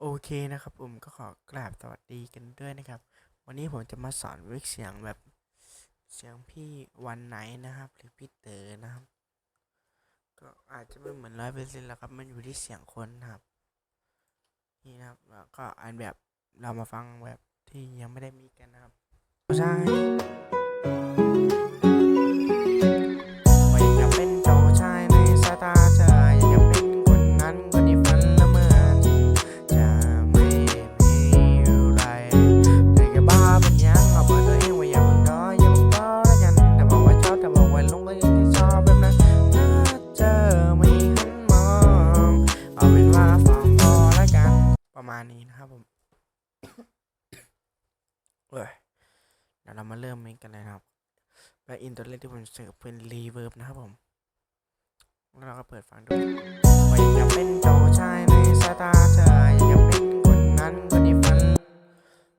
โอเคนะครับผมก็ขอกราบสวัสดีกันด้วยนะครับ วันนี้ผมจะมาสอนวิกเสียงแบบเสียงพี่วันไหนนะครับ หรือพี่เต๋อนะครับ ก็อาจจะไม่เหมือนร้อยเปอร์เซ็นต์แล้วครับมันอยู่ที่เสียงคนนะครับ นี่นะครับแล้วก็อันแบบเรามาฟังแบบที่ยังไม่ได้มีกันนะครับใช่ มาณนี้นะครับผมเอ้ยเดี๋ยวเรามาเริ่มเมนกันเลยนะครับไปอินเทอร์เน็ตที่ผมเสิร์ฟเป็นรีเวิร์บนะครับผม แล้วเราก็เปิดฟังดูว่อยากเป็นเจ้าชายในสายตาเธออยากเป็นคนนั้นคนที่ฝัน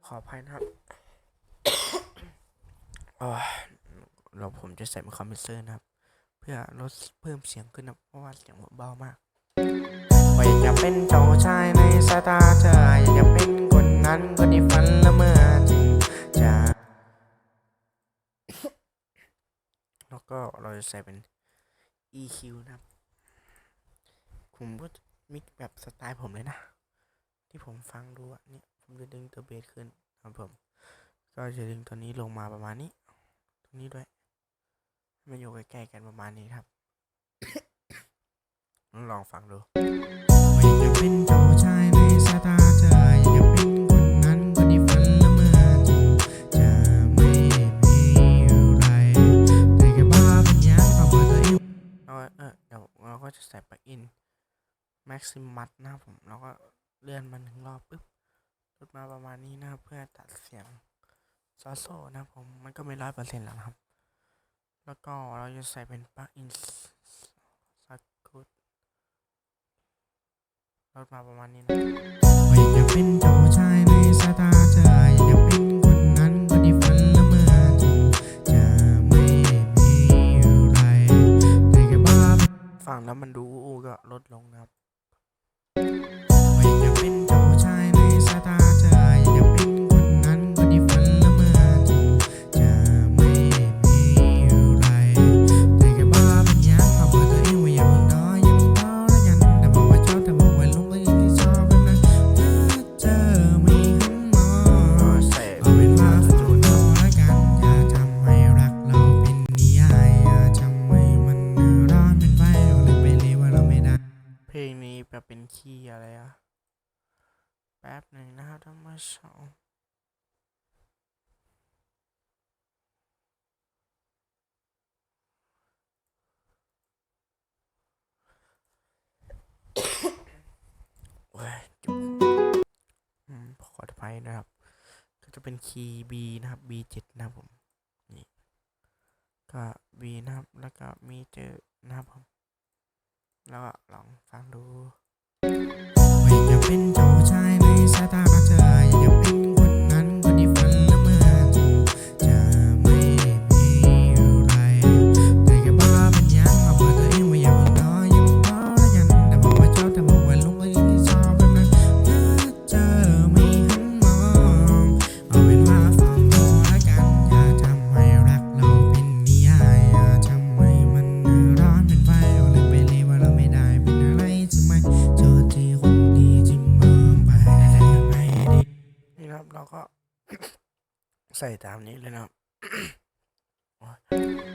ขออภัยนะครับเราผมจะใส่เป็นคอมเพรสเซอร์นะครับ เพื่อลดเพิ่มเสียงขึ้นนะเพราะว่าเสียงผมเบามาก เป็นเจ้าชายในสายตาเธออยากเป็นคนนั้นคนที่ฝันละเมอจริงจะแล้วก็เราจะใส่เป็น EQ นะครับผมก็มิกแบบสไตล์ผมเลยนะ ที่ผมฟังดูอะเนี่ย ผมจะดึงตัวเบสขึ้นนะครับผม ก็จะดึงตัวนี้ลงมาประมาณนี้ตรงนี้ด้วยมันอยู่ใกล้ๆกันประมาณนี้ครับ ลองฟังดู เป็นเจ้าชายในสายตาเธออยากเป็นคนนั้นคนที่ฝันละเมอจริงจะไม่มีอะไรแต่แค่บ้าเป็นยังเอาเปิดตัวเองเอาเออเดี๋ยวเราก็จะใส่ปลั๊กอิน Maximus นะครับผมแล้วก็เลื่อนมันหนึ่งรอบปุ๊บลดมาประมาณนี้นะครับเพื่อตัดเสียงซอโซนะครับผมมันก็ไม่ร้อยเปอร์เซ็นต์แล้วครับ แล้วก็เราจะใส่เป็นปลั๊กอินสักคุด ลดมาประมาณนี้นะ แป๊บหนึ่งนะครับท่านผู้ชมโอ้ยจุกอืมขออภัยนะครับ ก็จะเป็นคีย์ B นะครับ B7 นะครับผม นี่ ก็ B นะครับ แล้วก็มีเจอนะครับผม แล้วก็ลองฟังดูไม่อยากเป็นจ ใส่ตามนี้เลยนะครับ